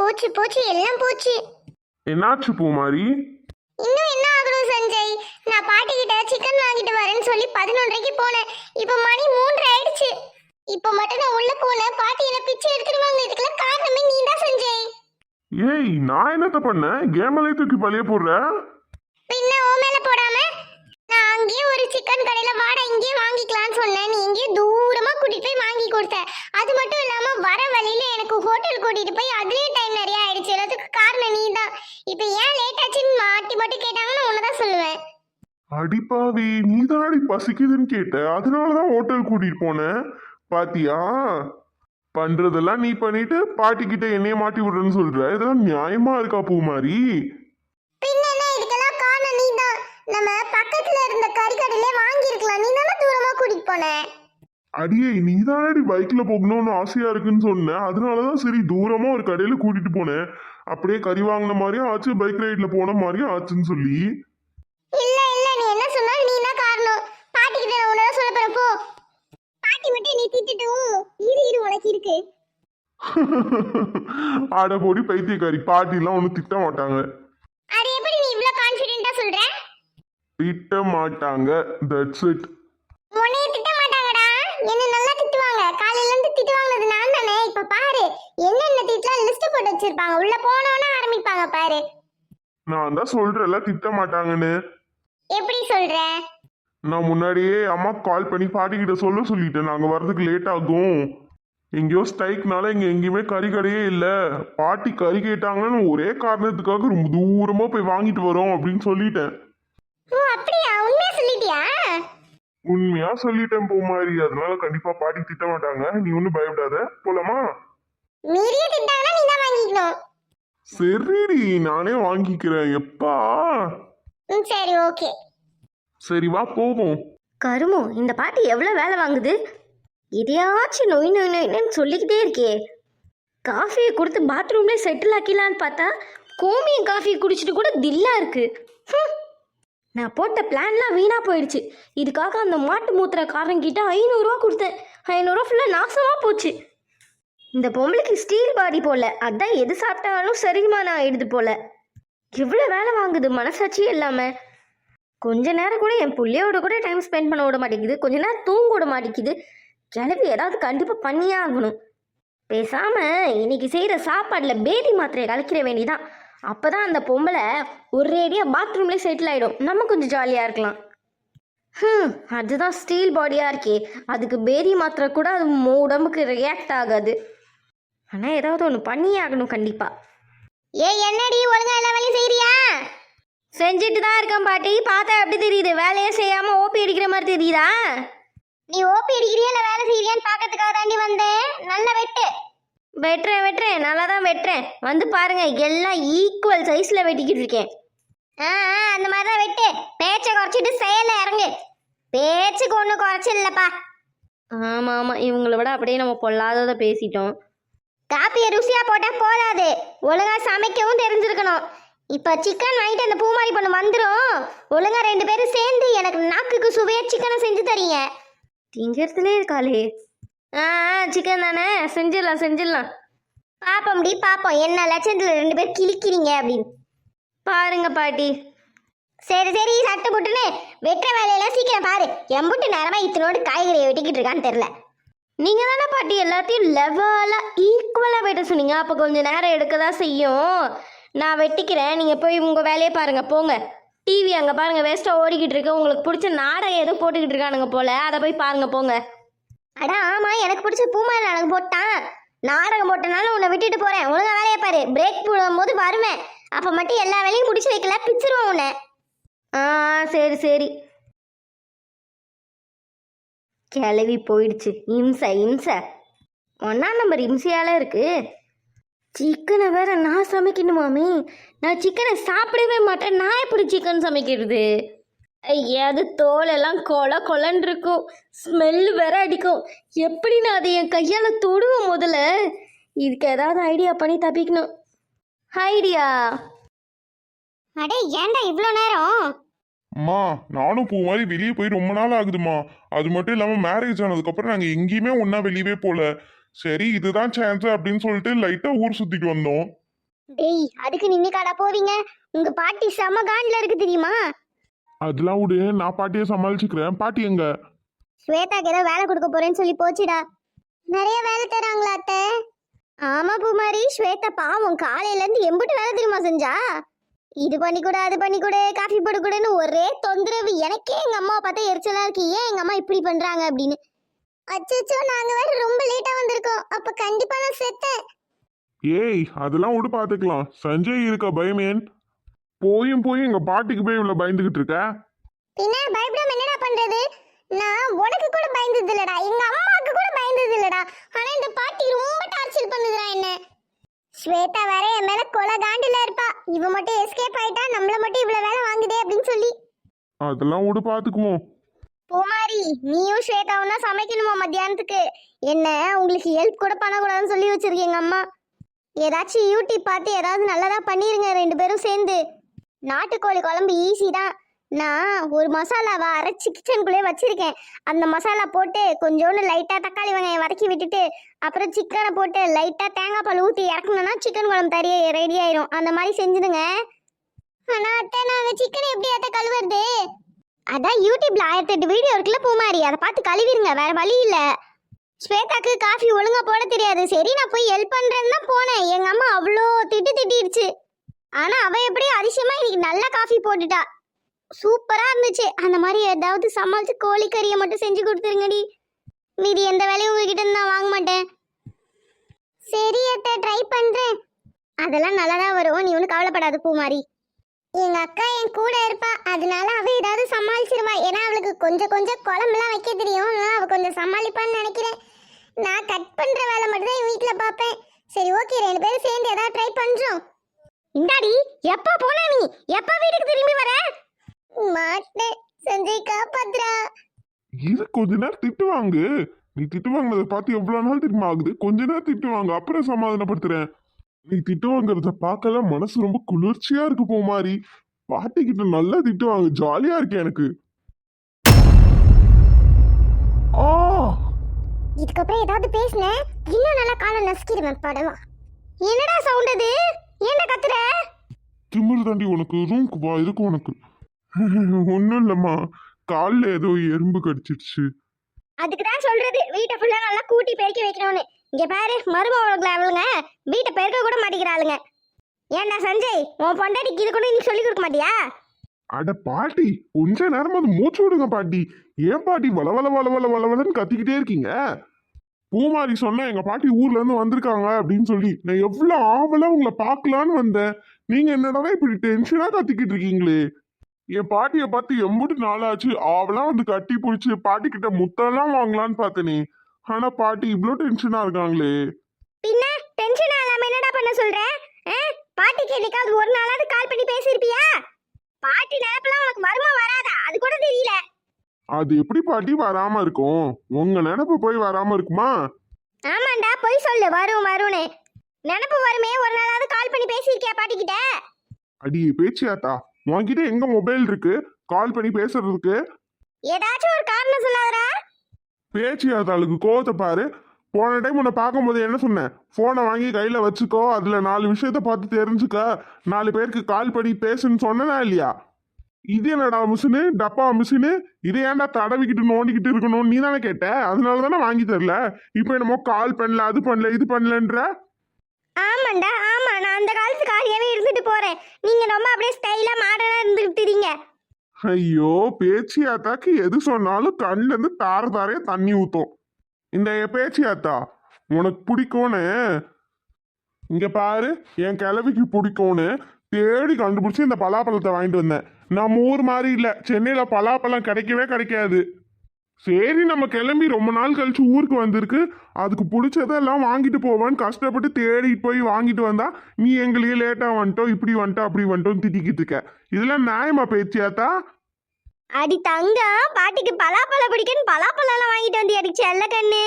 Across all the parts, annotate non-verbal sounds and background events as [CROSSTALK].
போச்சு போச்சு எல்லாம் போச்சு. என்னாச்சு பூமாரி? இன்னும் என்ன ஆகணும் சஞ்சய்? நான் பாட்டி கிட்ட சிக்கன் வாங்கிட்டு வரேன்னு சொல்லி பதினொன்றரைக்கு போனேன். இப்போ மணி மூன்றரை ஆயிடுச்சு. இப்போ மட்டும் நான் உள்ள போனேன் பாட்டி என்ன பிச்சை எடுத்துருவாங்க இதுக்கெல்லாம் காரணமே நீ தான் சஞ்சய். ஏய் நான் என்னத்த பண்ணேன்? கேமலே தூக்கி பழிய போடுற? பின்ன ஓ மேல போடாம? நான் அங்கேயே ஒரு சிக்கன் கடையில வாடா இங்கேயே வாங்கிக்கலாம்னு சொன்னேன். நீ இங்கேயே தூரமா கூட்டிட்டு போய் வாங்கி கொடுத்த. அது மட்டும் இல்லாம வர வழியில எனக்கு ஹோட்டல் கூட்டிட்டு போய் அதுலயே ஏன் லேட் ஆச்சுன்னு மாட்டி மட்டும் கேட்டாங்கன்னா உன்னதான் சொல்லுவேன். அடிப்பாவி நீ தானடி பசிக்குதுன்னு கேட்ட. அதனாலதான் ஹோட்டல் கூட்டிட்டு போனேன் பாத்தியா? பண்றதெல்லாம் நீ பண்ணிட்டு பாட்டி கிட்ட என்னைய மாட்டி விடுறேன்னு சொல்ற. இதெல்லாம் நியாயமா இருக்கா பூமாரி? பின்ன என்ன இதுக்கெல்லாம் காரணம் நீ தான் நம்ம பக்கத்துல இருந்த கறிக்கடையிலே வாங்கியிருக்கலாம். நீ தானே தூரமா கூட்டிட்டு போன. அடியே நீ தானடி பைக்ல போகணும்னு ஆசையா இருக்குன்னு சொன்ன. அதனாலதான் சரி தூரமா ஒரு கடையில கூட்டிட்டு போனேன் அப்படியே கறி வாங்கின மாதிரியும் ஆச்சு பைக் ரைட்ல போன மாதிரியும் ஆச்சுன்னு சொல்லி. இல்ல இல்ல நீ என்ன சொன்னாலும் நீ தான் காரணம். பாட்டி கிட்ட நான் உன்னதான் சொல்ல போறேன் போ. பாட்டி மட்டும் நீ திட்டுட்டும். இரு இரு உனக்கு இருக்கு. [LAUGHS] ஆட போடி பைத்தியக்காரி பாட்டிலாம் ஒன்றும் திட்ட மாட்டாங்க. அது எப்படி நீ இவ்ளோ கான்ஃபிடென்ட்டா சொல்ற? திட்ட மாட்டாங்க தட்ஸ் இட் உன்னைய திட்ட மாட்டாங்கடா. என்ன நல்லா திட்டுவாங்க. காலையில இருந்து திட்டு வாங்கினது நான் தானே இப்ப பாரு. லிஸ்ட் போட்டு வச்சிருப்பாங்க. உள்ள போனோன்னு ஆரம்பிப்பாங்க பாரு. நான் தான் சொல்றேன்ல திட்ட மாட்டாங்கன்னு. எப்படி சொல்ற? நான் முன்னாடியே அம்மா கால் பண்ணி பாட்டி கிட்ட சொல்ல சொல்லிட்டேன். நாங்கள் வர்றதுக்கு லேட் ஆகும். எங்கேயோ ஸ்ட்ரைக்னால இங்கே எங்கேயுமே கறி கடையே இல்லை. பாட்டி கறி கேட்டாங்கன்னு ஒரே காரணத்துக்காக ரொம்ப தூரமாக போய் வாங்கிட்டு வரோம் அப்படின்னு சொல்லிட்டேன். ஓ அப்படியா? உண்மையா சொல்லிட்டியா? உண்மையா சொல்லிட்டேன் பூமாரி. அதனால கண்டிப்பா பாட்டி திட்ட மாட்டாங்க. நீ ஒன்றும் பயப்படாத. போலாமா? மீறிய திட்டாங்கன்னா வாங்கிக்கணும் சரிடி நானே வாங்கிக்கிறேன். எப்பா? ம் சரி ஓகே. சரி வா போவோம். கருமோ இந்த பாட்டி எவ்வளோ வேலை வாங்குது? எதையாச்சும் நொய் நொய் நொய்னு சொல்லிக்கிட்டே இருக்கே. காஃபியை கொடுத்து பாத்ரூம்லேயே செட்டில் ஆக்கிலான்னு பார்த்தா கோமியம் காஃபி குடிச்சிட்டு கூட தில்லா இருக்கு. நான் போட்ட பிளான்லாம் வீணாக போயிடுச்சு. இதுக்காக அந்த மாட்டு மூத்திரக்காரங்கிட்ட ஐநூறுரூவா கொடுத்தேன். ஐநூறுரூவா ஃபுல்லாக நாசமாக போச்சு. இந்த பொம்பளைக்கு ஸ்டீல் பாடி போல. அதான் எது சாப்பிட்டாலும் சரிமான ஆயிடுது போல. எவ்வளோ வேலை வாங்குது மனசாட்சியே இல்லாமல் கொஞ்ச நேரம் கூட என் பிள்ளையோட கூட டைம் ஸ்பெண்ட் பண்ண விட மாட்டேங்குது. கொஞ்ச நேரம் தூங்க விட மாட்டேங்குது. கிளம்பி ஏதாவது கண்டிப்பாக பண்ணியே ஆகணும். பேசாம இன்னைக்கு செய்கிற சாப்பாடில் பேதி மாத்திரையை கலக்கிற வேண்டிதான் அப்போ தான் அந்த பொம்பளை ஒரேடியாக பாத்ரூம்லேயே செட்டில் ஆகிடும் நம்ம கொஞ்சம் ஜாலியாக இருக்கலாம். ஹம் அதுதான் ஸ்டீல் பாடியாக இருக்கே. அதுக்கு பேதி மாத்திரை கூட அது மு- உடம்புக்கு ரியாக்ட் ஆகாது. ஆனால் ஏதாவது ஒன்று பண்ணியே ஆகணும் கண்டிப்பாக ஏய் என்னடி ஒழுங்கா எல்லா வேலையும் செய்றியா? செஞ்சுட்டு தான் இருக்கேன் பாட்டி. பார்த்தா எப்படி தெரியுது? வேலையே செய்யாமல் ஓபி அடிக்கிற மாதிரி தெரியுதா? நீ ஓபி அடிக்கிறியா இல்ல வேலை செய்யறியான்னு பாக்கிறதுக்காக தாண்டி வந்தேன். நல்ல வெட்டு. வெட்டுறேன் வெட்டுறேன். நல்லா தான் வெட்டுறேன். வந்து பாருங்க எல்லாம் ஈக்குவல் சைஸில் வெட்டிக்கிட்டு இருக்கேன். ஆ ஆ, அந்த மாதிரி தான் வெட்டு. பேச்சை குறைச்சிட்டு செயல்ல இறங்கு. பேச்சுக்கு ஒன்றும் குறைச்சல் இல்லப்பா. ஆமாம் ஆமாம் இவங்கள விட அப்படியே நம்ம பொல்லாததை பேசிட்டோம். காப்பியை ருசியா போட்டா போதாது. ஒழுங்கா சமைக்கவும் தெரிஞ்சிருக்கணும். இப்போ சிக்கன் வாங்கிட்டு அந்த பூமாரி பொண்ணு வந்துடும் ஒழுங்கா ரெண்டு பேரும் சேர்ந்து எனக்கு நாக்குக்கு சுவையா சிக்கனை செஞ்சு தரீங்க. திங்கிறதுலே இருக்காளே. ஆ சிக்கன் தானே? செஞ்சிடலாம் செஞ்சிடலாம். பாப்போம்டி பாப்போம். என்ன லட்சத்துல ரெண்டு பேர் கிழிக்கிறீங்க அப்படின்னு. பாருங்க பாட்டி. சரி சரி சட்டு புட்டுன்னு வெட்டுற வேலையெல்லாம் சீக்கிரம் பாரு. எம்புட்டு நேரமா இத்தனோடு காய்கறியை வெட்டிக்கிட்டு இருக்கான்னு தெரியல. நீங்கள் தானே பாட்டி எல்லாத்தையும் லெவலாக ஈக்குவலாக வெட்ட சொன்னீங்க. அப்போ கொஞ்சம் நேரம் எடுக்க தான் செய்யும். நான் வெட்டிக்கிறேன். நீங்கள் போய் உங்கள் வேலையை பாருங்கள் போங்க. டிவி அங்கே பாருங்கள் வேஸ்ட்டாக ஓடிக்கிட்டு இருக்கு. உங்களுக்கு பிடிச்ச நாடகம் எதுவும் போட்டுக்கிட்டு இருக்கானுங்க போல். அதை போய் பாருங்கள் போங்க. அடா ஆமாம் எனக்கு பிடிச்ச பூமாரி நாடகம் போட்டான். நாடகம் போட்டனால உன்னை விட்டுட்டு போகிறேன் ஒழுங்காக வேலையை பாரு. பிரேக் போடும்போது வருவேன். அப்போ மட்டும் எல்லா வேலையும் முடிச்சு வைக்கல. பிச்சிருவோம் உன்னை. ஆ சரி சரி. கிளவி போயிடுச்சு. இம்சை இம்சை. ஒன்றா நம்பர் இம்சையால் இருக்கு. சிக்கனை வேற நான் சமைக்கணுமாமே? நான் சிக்கனை சாப்பிடவே மாட்டேன். நான் எப்படி சிக்கன் சமைக்கிறது? ஐயாது தோலெல்லாம் கொல கொலன்னு இருக்கும். ஸ்மெல்லு வேற அடிக்கும். எப்படி நான் அதை என் கையால் தொடுவோம் முதல்ல? இதுக்கு ஏதாவது ஐடியா பண்ணி தப்பிக்கணும். ஐடியா அடே ஏன்டா இவ்வளோ நேரம்? அம்மா நானும் பூ மாதிரி வெளியே போய் ரொம்ப நாள் ஆகுதுமா அது மட்டும் இல்லாமல் மேரேஜ் ஆனதுக்கப்புறம் நாங்கள் எங்கேயுமே ஒன்றா வெளியவே போல. சரி இதுதான் சான்ஸ் அப்படின்னு சொல்லிட்டு லைட்டாக ஊர் சுற்றிட்டு வந்தோம். டேய் அதுக்கு நின்னுக்காடா போவீங்க? உங்க பாட்டி செம காண்டில் இருக்கு தெரியுமா? அதெல்லாம் விடு நான் பாட்டியை சமாளிச்சுக்கிறேன். பாட்டி எங்க? ஸ்வேதாக்கு ஏதோ வேலை கொடுக்க போறேன்னு சொல்லி போச்சுடா. நிறைய வேலை தராங்களா அத்தை? ஆமா பூமாரி ஸ்வேதா பாவம் காலையில இருந்து எம்பிட்டு வேலை தெரியுமா செஞ்சா? இது பண்ணி கொடு அது பண்ணி கொடு காஃபி போட்டு கொடுன்னு ஒரே தொந்தரவு. எனக்கே எங்க அம்மாவை பார்த்தா எரிச்சலா இருக்கு. ஏன் எங்க அம்மா இப்படி பண்றாங்க அப்படின்னு. அச்சோ நாங்க வேற ரொம்ப லேட்டா வந்திருக்கோம். அப்ப கண்டிப்பா நான் செத்தேன். ஏய் அதெல்லாம் விடு பார்த்துக்கலாம் சஞ்சய் இருக்க பயமேன் போயும் போய் எங்க பாட்டிக்கு போய் இவ்வளவு பயந்துகிட்டு இருக்க? பின்ன பயப்படாம என்னடா பண்றது? நான் உனக்கு கூட பயந்தது இல்லடா எங்க அம்மாவுக்கு கூட பயந்தது இல்லடா ஆனா இந்த பாட்டி ரொம்ப டார்ச்சர் பண்ணுதுடா என்ன? ஸ்வேதா வேற என் மேல கொலை காண்டில இருப்பா. இவ மட்டும் எஸ்கேப் ஆயிட்டா நம்மள மட்டும் இவ்வளவு வேலை வாங்குதே அப்படின்னு சொல்லி. அதெல்லாம் விடு பார்த்துக்குவோம் பூமாரி நீயும் ஸ்வேதாவும் தான் சமைக்கணுமா மத்தியானத்துக்கு? என்ன உங்களுக்கு ஹெல்ப் கூட பண்ணக்கூடாதுன்னு சொல்லி வச்சிருக்கீங்க அம்மா. ஏதாச்சும் யூடியூப் பார்த்து ஏதாவது நல்லதா பண்ணிருங்க ரெண்டு பேரும் சேர்ந்து. நாட்டுக்கோழி குழம்பு ஈஸி தான். நான் ஒரு மசாலாவை அரைச்சி கிச்சனுக்குள்ளே வச்சுருக்கேன். அந்த மசாலா போட்டு கொஞ்சோண்டு லைட்டாக தக்காளி வெங்காயம் வதக்கி விட்டுட்டு அப்புறம் சிக்கனை போட்டு லைட்டாக தேங்காய் பால் ஊற்றி இறக்கணும்னா சிக்கன் குழம்பு தறி ரெடி ஆயிரும். அந்த மாதிரி செஞ்சுடுங்க. ஆனால் அத்தை நாங்கள் சிக்கனை எப்படி அத்தை கழுவுறது? அதான் யூடியூப்ல ஆயிரத்தி எட்டு வீடியோ இருக்குல்ல பூமாரி அதை பார்த்து கழுவிருங்க வேற வழி இல்லை. ஸ்வேதாக்கு காஃபி ஒழுங்கா போட தெரியாது. சரி நான் போய் ஹெல்ப் பண்ணுறேன்னு தான் போனேன். எங்கள் அம்மா அவ்வளோ திட்டு திட்டிடுச்சு. ஆனால் அவள் எப்படியும் அதிசயமாக இன்னைக்கு நல்ல காஃபி போட்டுட்டா. சூப்பரா இருந்துச்சு. அந்த மாதிரி ஏதாவது சமாளிச்சு கோழிக்கறியை மட்டும் செஞ்சு கொடுத்துருங்கடி. மீதி எந்த வேலையும் உங்ககிட்ட இருந்து நான் வாங்க மாட்டேன். சரி அத்தை ட்ரை பண்றேன். அதெல்லாம் நல்லா தான் வரும். நீ ஒன்றும் கவலைப்படாத பூமாரி. எங்க அக்கா என் கூட இருப்பா. அதனால அவ ஏதாவது சமாளிச்சிருவா. ஏன்னா அவளுக்கு கொஞ்சம் கொஞ்சம் குழம்புலாம் வைக்க தெரியும். அவ கொஞ்சம் சமாளிப்பான்னு நினைக்கிறேன். நான் கட் பண்ற வேலை மட்டும் தான் என் வீட்டுல பாப்பேன் சரி ஓகே ரெண்டு பேரும் சேர்ந்து ஏதாவது ட்ரை பண்றோம். இந்தாடி எப்ப போன நீ? எப்ப வீட்டுக்கு திரும்பி வர? மாட்டேன். சஞ்சய் காப்பாத்துறா இது கொஞ்ச நேரம் திட்டு வாங்கு. நீ திட்டு வாங்கினதை பார்த்து எவ்வளவு நாள் தெரியுமா ஆகுது கொஞ்ச நேரம் திட்டு வாங்க அப்புறம் சமாதானப்படுத்துறேன். நீ திட்டு வாங்குறத பார்க்கலாம் மனசு ரொம்ப குளிர்ச்சியா இருக்கு போ மாதிரி பாட்டி கிட்ட நல்லா திட்டு வாங்க ஜாலியா இருக்கு எனக்கு. ஆ. இதுக்கப்புறம் ஏதாவது பேசினேன் இன்னும் நல்லா காலை நசுக்கிடுவேன் படவா. என்னடா சவுண்ட் அது? என்ன கத்துற? திமிரு தாண்டி உனக்கு ரூம்க்கு வா இருக்கு உனக்கு. [LAUGHS] ஒன்றும் இல்லைம்மா. காலில் ஏதோ எறும்பு கடிச்சிடுச்சு. அதுக்கு தான் சொல்றது. வீட்டை ஃபுல்லா நல்லா கூட்டி பெருக்கி வைக்கணும்னு. இங்க பாரு மருமகளுக்கு அவளுங்க வீட்டை பெருக்க கூட மாட்டேங்கிறாளுங்க. ஏன்டா சஞ்சய் உன் பொண்டாட்டிக்கு இது கூட நீ சொல்லி கொடுக்க மாட்டியா? அட பாட்டி கொஞ்ச நேரம் அது மூச்சு விடுங்க பாட்டி. ஏன் பாட்டி வள வள வள வள வளவலன்னு கத்திக்கிட்டே இருக்கீங்க? பூமாரி சொன்னா எங்க பாட்டி ஊர்ல இருந்து வந்திருக்காங்க அப்படின்னு சொல்லி நான் எவ்வளவு ஆவலா உங்களை பார்க்கலான்னு வந்தேன். நீங்க என்னடா இப்படி டென்ஷனா கத்திக்கிட்டு இருக்கீங்களே? என் பாட்டியை பார்த்து எம்புட்டு நாளாச்சு. ஆவலா வந்து கட்டி பிடிச்சி பாட்டி கிட்ட முத்தெல்லாம் வாங்கலான்னு பார்த்தனே. ஆனா பாட்டி இவ்வளோ டென்ஷனா இருக்காங்களே. பின்ன டென்ஷன் ஆகாம என்னடா பண்ண சொல்ற? பாட்டிக்கு என்னைக்காவது ஒரு நாளாவது கால் பண்ணி பேசியிருப்பியா? பாட்டி நினைப்பெல்லாம் உனக்கு மரும வராதா? அது கூட தெரியல. அது எப்படி பாட்டி வராம இருக்கும்? உங்க நினப்பு போய் வராம இருக்குமா? ஆமாண்டா பொய் சொல்லு. வரும் வரும்னு. நினப்பு வருமே ஒரு நாளாவது கால் பண்ணி பேசியிருக்கியா பாட்டி கிட்ட அடியே பேச்சியாத்தா. உன்கிட்ட எங்க மொபைல் இருக்கு? கால் பண்ணி பேசுறதுக்கு. ஏதாச்சும் ஒரு காரணம் சொல்லாதடா பேச்சியாத்தாளுக்கு கோவத்தை பாரு. போன டைம் உன்னை பார்க்கும்போது என்ன சொன்னேன் ஃபோனை வாங்கி கையில் வச்சுக்கோ. அதில் நாலு விஷயத்த பார்த்து தெரிஞ்சுக்க. நாலு பேருக்கு கால் பண்ணி பேசுன்னு சொன்னதா இல்லையா? இது என்னடா மிஷினு? டப்பா மிஷினு? இதை ஏன்டா தடவிக்கிட்டு நோண்டிக்கிட்டு இருக்கணும்னு நீ தானே கேட்ட? அதனால தானே வாங்கி தரல. இப்போ என்னமோ கால் பண்ணல அது பண்ணல இது பண்ணலன்ற? ஆமாண்டா ஆமா நான் அந்த காலத்து காரியாவே இருந்துட்டு போறேன். நீங்க ரொம்ப அப்படியே ஸ்டைலா மாடர்னா இருந்துகிட்டு ஐயோ பேச்சியாத்தாக்கு எது சொன்னாலும் கண்ணுல இருந்து தார தாரையா தண்ணி ஊத்தும். இந்த பேச்சியாத்தா உனக்கு பிடிக்கும்னு? இங்க பாரு என் கிளவிக்கு பிடிக்கும்னு தேடி கண்டுபிடிச்சி இந்த பலாப்பழத்தை வாங்கிட்டு வந்தேன். நம்ம ஊர் மாதிரி இல்லை சென்னையில பலாப்பழம் கிடைக்கவே கிடைக்காது. சரி நம்ம கிளம்பி ரொம்ப நாள் கழிச்சு ஊருக்கு வந்திருக்கு. அதுக்கு பிடிச்சதெல்லாம் வாங்கிட்டு போவான்னு கஷ்டப்பட்டு தேடிட்டு போய் வாங்கிட்டு வந்தா நீ எங்களையே லேட்டா வந்துட்டோம் இப்படி வந்துட்டோம் அப்படி வந்துட்டோம் திட்டிக்கிட்டு இருக்க. இதெல்லாம் நியாயமா பேச்சியாத்தா? அடி தங்கம் பாட்டிக்கு பலாப்பழம் பிடிக்குன்னு பலாப்பழம் வாங்கிட்டு வந்து அடிச்சு செல்ல கண்ணு?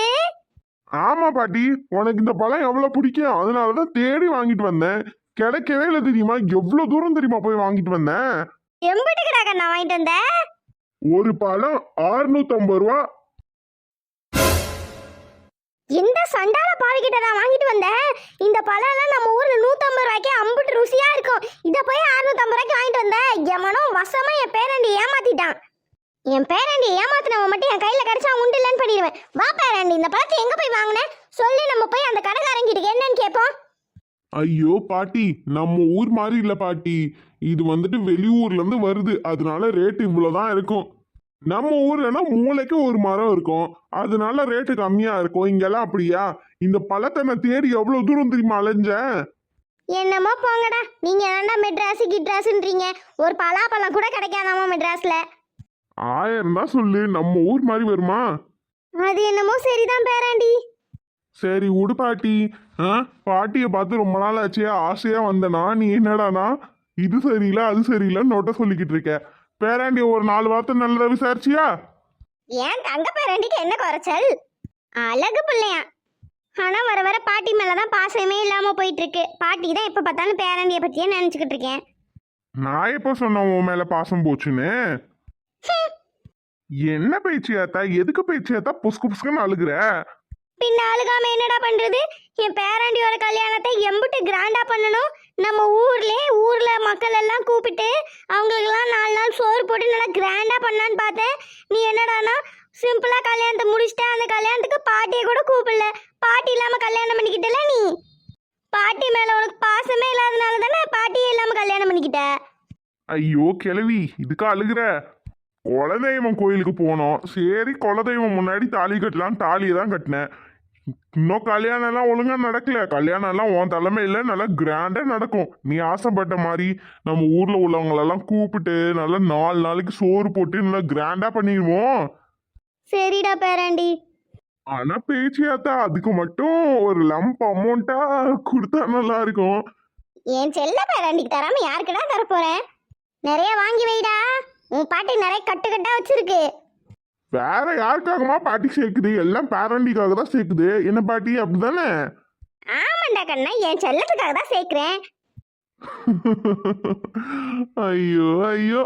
ஆமா பாட்டி உனக்கு இந்த பழம் எவ்வளவு பிடிக்கும்? அதனாலதான் தேடி வாங்கிட்டு வந்தேன். கிடைக்கவே இல்லை தெரியுமா? எவ்வளவு தூரம் தெரியுமா போய் வாங்கிட்டு வந்தேன்? எம்பிட்டுக்குடா கண்ணா வாங்கிட்டு வந்த? ஒரு பழம் ஆறுநூத்தம்பது ரூபா. எந்த சண்டால பாவிக்கிட்ட நான் வாங்கிட்டு வந்தேன். இந்த பழம் எல்லாம் நம்ம ஊர்ல நூத்தம்பது ரூபாய்க்கே அம்புட்டு ருசியா இருக்கும். இதை போய் அறுநூத்தம்பது ரூபாய்க்கு வாங்கிட்டு வந்தேன். எவனோ வசமா என் பேரண்டி ஏமாத்திட்டான். என் பேரண்டி ஏமாத்தினவன் மட்டும் என் கையில கிடைச்சா உண்டு இல்லைன்னு பண்ணிடுவேன். வா பேரண்டி இந்த பழத்தை எங்க போய் வாங்கினேன்? சொல்லி நம்ம போய் அந்த கடைக்காரங்கிட்ட என்னன்னு கேட்போம். ஐயோ பாட்டி நம்ம ஊர் மாதிரி இல்ல பாட்டி. இது வந்துட்டு வெளியூர்ல இருந்து வருது. அதனால ரேட் இவ்வளவுதான் இருக்கும். நம்ம ஊர்லனா மூளைக்கு ஒரு மரம் இருக்கும். அதனால ரேட்டு கம்மியா இருக்கும். இங்கெல்லாம் அப்படியா? இந்த பழத்தை நான் தேடி எவ்வளவு தூரம் தெரியுமா அலைஞ்சேன் என்னமோ போங்கடா. நீங்க ஏன்டா மெட்ராஸ் கிட்ராஸ்ன்றீங்க? ஒரு பலாப்பழம் கூட கிடைக்காதாமா மெட்ராஸ்ல? ஆயிரம் தான் சொல்லு. நம்ம ஊர் மாதிரி வருமா? அது என்னமோ சரிதான் பேராண்டி. சரி விடு பாட்டி. ஆ? பாட்டியை பார்த்து ரொம்ப நாள் ஆச்சே ஆசையா வந்தனா? நீ என்னடானா? இது சரியில்லை அது சரியில்லைன்னு நோட்ட சொல்லிக்கிட்டு இருக்க. பேராண்டி ஒரு நாலு வார்த்தை நல்லதா விசாரிச்சியா? ஏன் தங்க பேராண்டிக்கு என்ன குறைச்சல்? அழகு பிள்ளையா. ஆனா வர வர பாட்டி மேலதான் பாசமே இல்லாம போயிட்டு இருக்கு பாட்டி தான் எப்ப பார்த்தாலும் பேராண்டிய பத்தியே நினைச்சுக்கிட்டு இருக்கேன். நான் எப்போ சொன்னேன் உன் மேல பாசம் போச்சுன்னு? என்ன பேச்சியாத்தா எதுக்கு பேச்சியாத்தா புஸ்கு புஸ்குன்னு அழுகுற? பின்ன அழுகாம என்னடா பண்றது? என் பேராண்டியோட கல்யாணத்தை எம்பிட்டு கிராண்டா பண்ணணும். நம்ம ஊர்ல ஊர்ல மக்கள் எல்லாம் கூப்பிட்டு அவங்களுக்கெல்லாம் நாலு நாள் சோறு போட்டு நல்லா கிராண்டா பண்ணலான்னு பார்த்தேன். நீ என்னடானா சிம்பிளா கல்யாணத்தை முடிச்சிட்ட அந்த கல்யாணத்துக்கு பாட்டியை கூட கூப்பிடல. பாட்டி இல்லாம கல்யாணம் பண்ணிக்கிட்டல நீ? பாட்டி மேல உனக்கு பாசமே இல்லாதனால தானே பாட்டியே இல்லாம கல்யாணம் பண்ணிக்கிட்ட? ஐயோ கிழவி இதுக்கு அழுகுற? குலதெய்வம் கோயிலுக்கு போனோம். சரி குலதெய்வம் முன்னாடி தாலி கட்டலான்னு தாலியை தான் கட்டினேன். இன்னும் கல்யாணம் எல்லாம் ஒழுங்கா நடக்கல. கல்யாணம் எல்லாம் உன் தலைமையில நல்லா கிராண்டா நடக்கும். நீ ஆசைப்பட்ட மாதிரி நம்ம ஊர்ல உள்ளவங்களெல்லாம் கூப்பிட்டு நல்லா நாலு நாளைக்கு சோறு போட்டு நல்லா கிராண்டா பண்ணிடுவோம் சரிடா பேராண்டி. ஆனா பேச்சியாத்தா அதுக்கு மட்டும் ஒரு லம்ப் அமௌண்ட்டா கொடுத்தா நல்லா இருக்கும் என் செல்ல பேராண்டிக்கு தராம யாருக்குடா தர போறேன் நிறைய வாங்கி வைடா. உன் பாட்டி நிறைய கட்டு கட்டா வச்சிருக்கு. வேற யாருக்காகமா பாட்டி சேர்க்குது? எல்லாம் பேரண்டிக்காக தான் சேர்க்குது. என்ன பாட்டி? அப்படிதானே? ஆமாண்டா கண்ணா என் செல்லத்துக்காக தான் சேர்க்கிறேன். ஐயோ ஐயோ.